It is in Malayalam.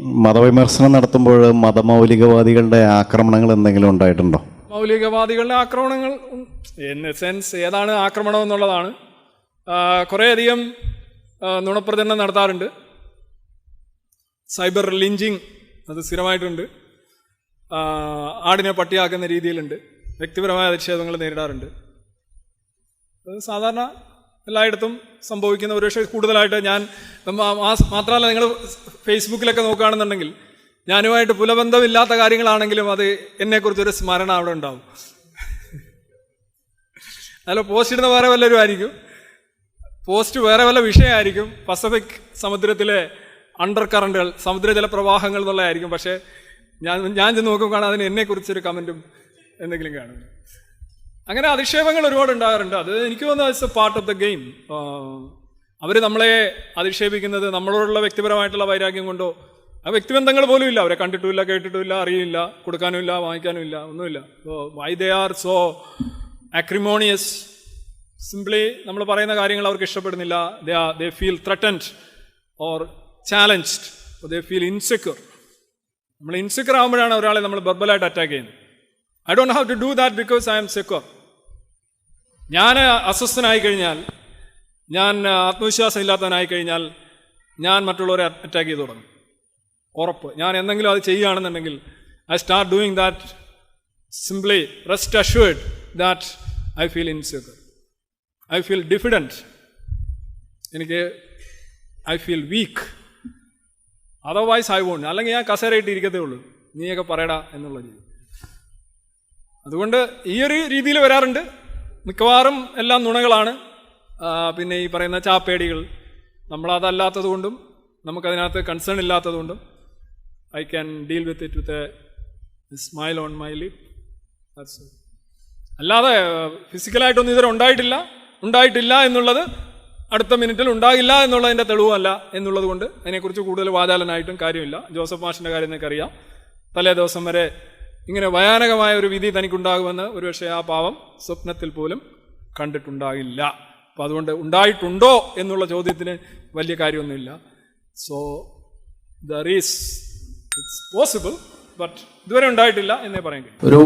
മതവിമർശനം നടത്തുമ്പോൾ മതമൗലികവാദികളുടെ ആക്രമണങ്ങൾ എന്തെങ്കിലും ഉണ്ടായിട്ടുണ്ടോ? മൗലികവാദികളുടെ ആക്രമണങ്ങൾ ഇൻ എ സെൻസ് ഏതാണ് ആക്രമണം എന്നുള്ളതാണ്. കുറേയധികം നുണപ്രചരണം നടത്താറുണ്ട്. സൈബർ ലിഞ്ചിങ് അത് സ്ഥിരമായിട്ടുണ്ട്. ആടിനെ പട്ടിയാക്കുന്ന രീതിയിലുണ്ട്. വ്യക്തിപരമായ അധിക്ഷേപങ്ങൾ നേരിടാറുണ്ട്. അത് സാധാരണ എല്ലായിടത്തും സംഭവിക്കുന്ന ഒരു പക്ഷേ കൂടുതലായിട്ട് ഞാൻ മാത്രമല്ല നിങ്ങൾ ഫേസ്ബുക്കിലൊക്കെ നോക്കുകയാണെന്നുണ്ടെങ്കിൽ ഞാനുമായിട്ട് പുലബന്ധമില്ലാത്ത കാര്യങ്ങളാണെങ്കിലും അത് എന്നെക്കുറിച്ചൊരു സ്മരണ അവിടെ ഉണ്ടാവും. അല്ല പോസ്റ്റ് ഇടുന്ന വേറെ വല്ലവരും ആയിരിക്കും. പോസ്റ്റ് വേറെ വല്ല വിഷയമായിരിക്കും. പസഫിക് സമുദ്രത്തിലെ അണ്ടർ കറണ്ടുകൾ സമുദ്രജല പ്രവാഹങ്ങൾ എന്നുള്ളതായിരിക്കും. പക്ഷേ ഞാൻ ഞാൻ ചെന്ന് നോക്കുമ്പോൾ കാണാൻ അതിന് എന്നെക്കുറിച്ചൊരു കമന്റും എന്തെങ്കിലും കാണും അങ്ങനെ അധിക്ഷേപങ്ങൾ ഒരുപാട് ഉണ്ടാകാറുണ്ട്. അത് എനിക്ക് തോന്നുന്നത് it's a part of the game അവർ നമ്മളെ അധിക്ഷേപിക്കുന്നത് നമ്മളോടുള്ള വ്യക്തിപരമായിട്ടുള്ള വൈരാഗ്യം കൊണ്ടോ ആ വ്യക്തിബന്ധങ്ങൾ പോലും ഇല്ല. അവരെ കണ്ടിട്ടുമില്ല കേട്ടിട്ടുമില്ല അറിയില്ല കൊടുക്കാനുമില്ല വാങ്ങിക്കാനും ഇല്ല ഒന്നുമില്ല. So why they are so acrimonious simply നമ്മൾ പറയുന്ന കാര്യങ്ങൾ അവർക്ക് ഇഷ്ടപ്പെടുന്നില്ല. They are they feel threatened or challenged they feel insecure നമ്മൾ ഇൻസെക്യൂർ ആകുമ്പോഴാണ് ഒരാളെ നമ്മൾ ബർബലായിട്ട് അറ്റാക്ക് ചെയ്യുന്നത്. I don't have to do that because I'm secure ഞാൻ അസ്വസ്ഥനായി കഴിഞ്ഞാൽ ഞാൻ ആത്മവിശ്വാസം ഇല്ലാത്തവനായി കഴിഞ്ഞാൽ ഞാൻ മറ്റുള്ളവരെ അറ്റാക്ക് ചെയ്ത് തുടങ്ങും. ഉറപ്പ്. ഞാൻ എന്തെങ്കിലും അത് ചെയ്യുകയാണെന്നുണ്ടെങ്കിൽ I start doing that simply rest assured that I feel insecure I feel diffident എനിക്ക് I feel weak otherwise I won't അല്ലെങ്കിൽ ഞാൻ കസേരയിട്ട് ഇരിക്കത്തേ ഉള്ളൂ നീയൊക്കെ പറയടാ എന്നുള്ള രീതി. അതുകൊണ്ട് ഈ ഒരു രീതിയിൽ വരാറുണ്ട്. മിക്കവാറും എല്ലാം നുണകളാണ്. പിന്നെ ഈ പറയുന്ന ചാപ്പേടികൾ. നമ്മളതല്ലാത്തത് കൊണ്ടും നമുക്കതിനകത്ത് concern ഇല്ലാത്തതുകൊണ്ടും I can deal with it with a smile on my lip അല്ലാതെ ഫിസിക്കലായിട്ടൊന്നും ഇതുവരെ ഉണ്ടായിട്ടില്ല. ഉണ്ടായിട്ടില്ല എന്നുള്ളത് അടുത്ത മിനിറ്റിൽ ഉണ്ടാകില്ല എന്നുള്ളതിന്റെ തെളിവുമല്ല എന്നുള്ളത് കൊണ്ട് അതിനെക്കുറിച്ച് കൂടുതൽ വാചാലനായിട്ടും കാര്യമില്ല. ജോസഫ് മാഷിന്റെ കാര്യം നിങ്ങൾക്കറിയാം. തലേ ദിവസം വരെ ഇങ്ങനെ ഭയാനകമായ ഒരു വിധി തനിക്കുണ്ടാകുമെന്ന് ഒരുപക്ഷെ ആ പാവം സ്വപ്നത്തിൽ പോലും കണ്ടിട്ടുണ്ടാകില്ല. അപ്പോൾ അതുകൊണ്ട് ഉണ്ടായിട്ടുണ്ടോ എന്നുള്ള ചോദ്യത്തിന് വലിയ കാര്യമൊന്നുമില്ല. So there is it's possible but ഇതുവരെ ഉണ്ടായിട്ടില്ല എന്നേ പറയാൻ കഴിയും. ഒരു